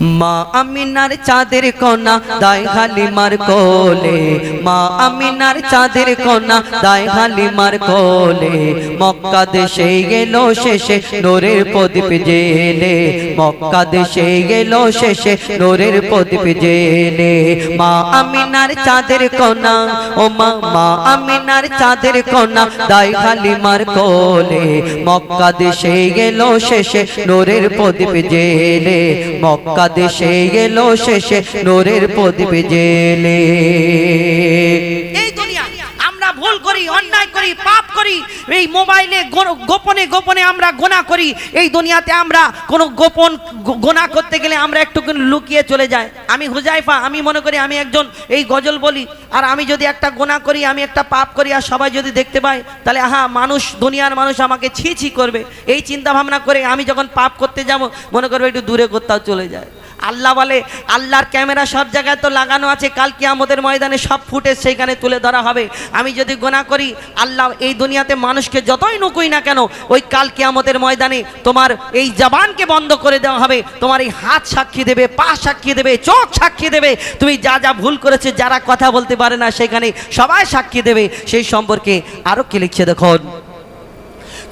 মা আমিনার চাঁদের কোনা দায় হালিমার কোলে। মা আমিনার চাঁদের কোনা দায় হালিমার কোলে। মক্কা দেশে গেল শেষে নোরের প্রদীপ জেলে। মক্কা দেশে গেল শেষে নোরের প্রদীপ জেলে। মা আমিনার চাঁদের কোনা ও মা মা আমিনার চাঁদের কোনা দায় হালিমার কোলে। মক্কা দেশে গেল শেষে নোরের প্রদীপ জেলে। মক্কা দেশে গেল শেষে নোরের প্রদীপ জেলে। এই দুনিয়া আমরা ভুল করি অন্যায় করি পাপ করি। এই মোবাইলে গোপনে গোপনে আমরা গোনা করি। এই দুনিয়াতে আমরা কোনো গোপন গোনা করতে গেলে আমরা একটু লুকিয়ে চলে যাই। আমি হুজাইফা, আমি মনে করি আমি একজন এই গজল বলি। আর আমি যদি একটা গোনা করি, আমি একটা পাপ করি, আর সবাই যদি দেখতে পায়, তাহলে আহা, মানুষ, দুনিয়ার মানুষ আমাকে ছি ছি করবে। এই চিন্তা ভাবনা করে আমি যখন পাপ করতে যাব, মনে করবে একটু দূরে কোথাও চলে যায়। আল্লাহ বলে, আল্লাহর ক্যামেরা সব জায়গায় তো লাগানো আছে, কাল কি আমাদের ময়দানে সব ফুটেজ সেইখানে তুলে ধরা হবে। আমি যদি গোনা করি, আল্লাহ এই দুনিয়াতে মানুষকে যতই নুকুই না কেন, ওই কাল কি আমাদের ময়দানে তোমার এই জবানকে বন্ধ করে দেওয়া হবে, তোমার এই হাত সাক্ষী দেবে, পা সাক্ষী দেবে, চোখ সাক্ষী দেবে। তুমি যা যা ভুল করেছে, যারা কথা বলতে পারে না, সেখানে সবাই সাক্ষী দেবে। সেই সম্পর্কে আরও কি লিখছে দেখুন।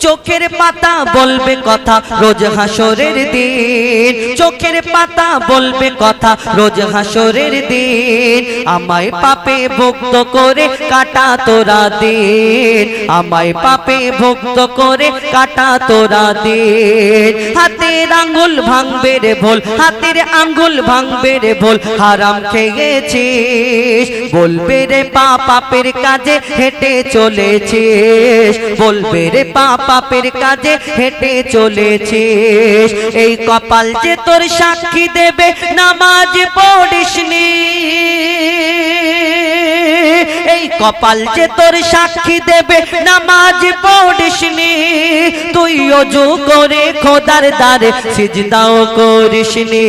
চোখের পাতা বলবে কথা, রোজ হাসরের দিন। চোখের পাতা বলবে কথা, রোজ হাসরের দিন। আমায় পাপে ভক্ত করে কাটা তোরা দিন। আমায় পাপে ভুক্ত করে কাটা তোরা দিন। হাতের আঙ্গুল ভাঙবে রে ভোল, হাতের আঙ্গুল ভাঙবে রে ভোল, হারাম খেয়েছিস। বলবে রে পা পাপের কাজে হেঁটে চলেছিস। বলবে রে পা পাপের কাজে হেঁটে চলেছিস। এই কপাল যে তোর সাক্ষী দেবে, নামাজ পড়িসনি। এই কপাল যে তোর সাক্ষী দেবে, নামাজ পড়িসনি। তুই অজু করে খোদার দ্বারে সিজদাও করিসনি।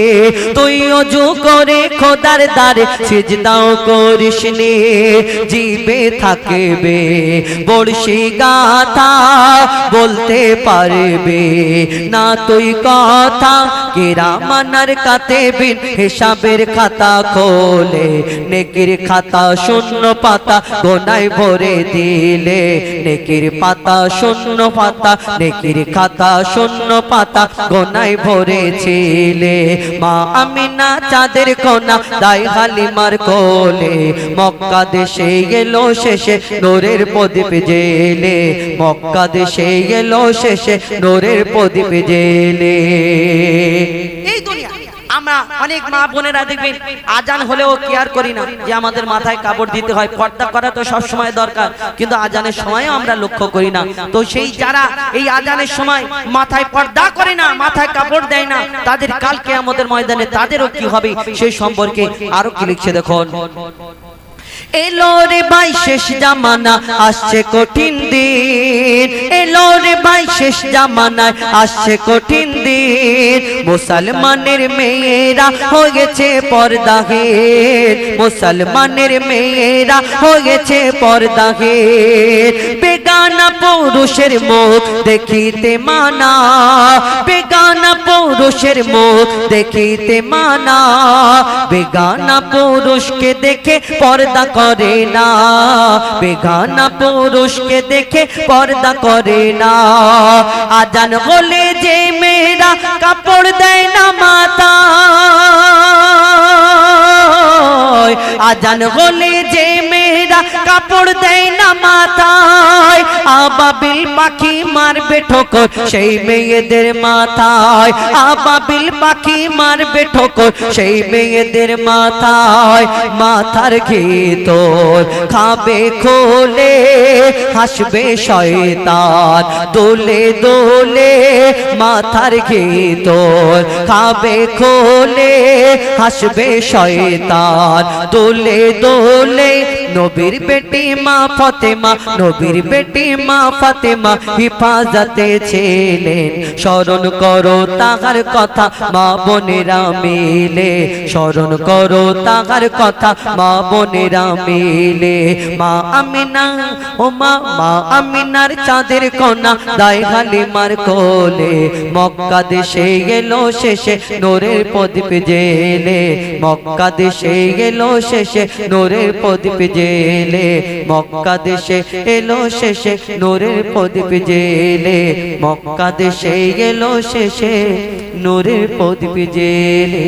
তুই অজু করে খোদার দ্বারে সিজদাও করিসনি। জিবে থাকবে, বড়শি গাথা বলতে পারবে। না তুই কথা কেরা মানার কাতে বিন হিসাবের খাতা খোলে। নেকির খাতা শূন্য পাতা গোনায় ভরে দিলে। নেকির পাতা শূন্য পাতা, নেকির খাতা শূন্য পাতা গোনায় ভরেছিলে মা আমিনা চাঁদের কোনা দাই হালিমার কোলে। মক্কা দেশে গেল শেষে নোরের প্রদীপ জেলে। মক্কা দেশে গেল শেষে নোরের প্রদীপ জেলে। অনেক মা বোনেরা দেখবেন, আজান হলেও কেয়ার করি না, যে আমাদের মাথায় কাপড় দিতে হয়, পর্দা করা তো সব সময় দরকার, কিন্তু আজানের সময়ও আমরা লক্ষ্য করি না। তো সেই যারা এই আজানের সময় মাথায় পর্দা করে না, মাথায় কাপড় দেয় না, তাদের কালকে আমাদের ময়দানে তাদেরও কি হবে সেই সম্পর্কে আরও কি লিখছে দেখুন। এলো রে ভাই, শেষ জামানা, আসছে কঠিন দিন। এলো রে ভাই, শেষ জামানায় আসছে কঠিন দিন। মুসলমানের মেয়েরা হয়েছে পর্দাহের মুসলমানের মেয়েরা হয়েছে পর্দাহের বেগানা পুরুষের মুখ দেখিতে মানা। বেগানা পুরুষের মুখ দেখিতে মানা। বেগানা পুরুষকে দেখে পর্দা করে না। বেগানা পুরুষকে দেখে পর্দা করে না। আজান বলে যে মেয়েরা কাপড় দেয় না মাতা আজান হলে যে মেয়েরা কাপড় দেয় না মাথায়। আবাবিল পাখি মারবে ঠোকর, সেই মেয়েদের মাথায়। আবাবিল পাখি মারবে ঠোকর, সেই মেয়েদের মাথায়। মাথার ঘেতর খাবে খোলে, হাসবে শয়তান। দোলে দোলে মাথার ঘেতর খাবে খোলে, হাসবে শয়তান। দোলে দোলে নবী নবীর বেটি মা ফতেমা, নবীর বেটি মা ফাতেমা হিফাজতে ছিলেন। স্মরণ করো তাহার কথা, মা বোনেরা মিলে। স্মরণ করো তাহার কথা, মা বোনেরা মিলে। মা আমিনা, ও মা মা আমিনার চাঁদের কন্যা দায় হালিমার কোলে। মক্কা দেশে গেল শেষে নোরের প্রদীপ জেলে মক্কা দেশে গেল শেষে নোরের প্রদীপ জেলে মক্কা দেশে এলো শেষে নোরের প্রদীপ জেলে মক্কা দেশে গেল শেষে নূরের প্রদীপ জেলে।